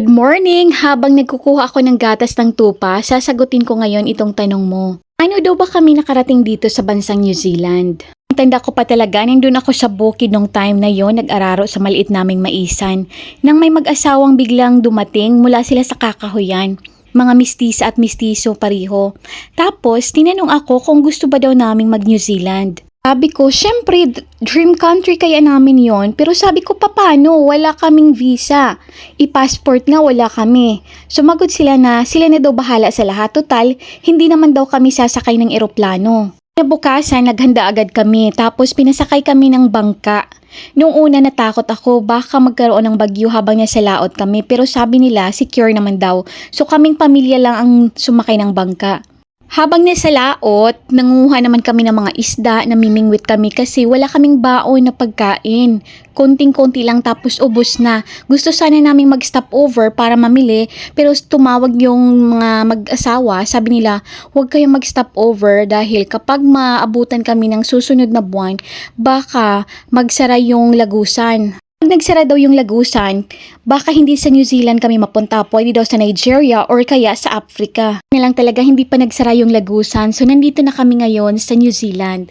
Good morning! Habang nagkukuha ako ng gatas ng tupa, sasagutin ko ngayon itong tanong mo. Ano daw ba kami nakarating dito sa bansang New Zealand? Tanda ko pa talaga, nandun ako sa bukid nung time na yon nag-araro sa maliit naming maisan. Nang may mag-asawang biglang dumating mula sila sa kakahuyan. Mga mistisa at mistiso pariho. Tapos, tinanong ako kung gusto ba daw naming mag-New Zealand. Sabi ko, syempre, dream country kaya namin yon Pero sabi ko, papano? Wala kaming visa. I-passport nga, wala kami. Sumagot sila na sila na daw bahala sa lahat. Total, hindi naman daw kami sasakay ng eroplano. Nabukasan, naghanda agad kami. Tapos pinasakay kami ng bangka. Nung una natakot ako, baka magkaroon ng bagyo habang nasa laot kami. Pero sabi nila, secure naman daw. So kaming pamilya lang ang sumakay ng bangka. Habang nasa laot, nanguha naman kami ng mga isda, namimingwit kami kasi wala kaming baon na pagkain. Konting-konti lang tapos ubos na. Gusto sana naming mag-stop over para mamili pero tumawag yung mga mag-asawa. Sabi nila, huwag kayong mag-stop over dahil kapag maabutan kami ng susunod na buwan, baka magsara yung lagusan. Nagsara daw yung lagusan, baka hindi sa New Zealand kami mapunta, pwede daw sa Nigeria or kaya sa Africa. Na lang talaga hindi pa nagsara yung lagusan, so nandito na kami ngayon sa New Zealand.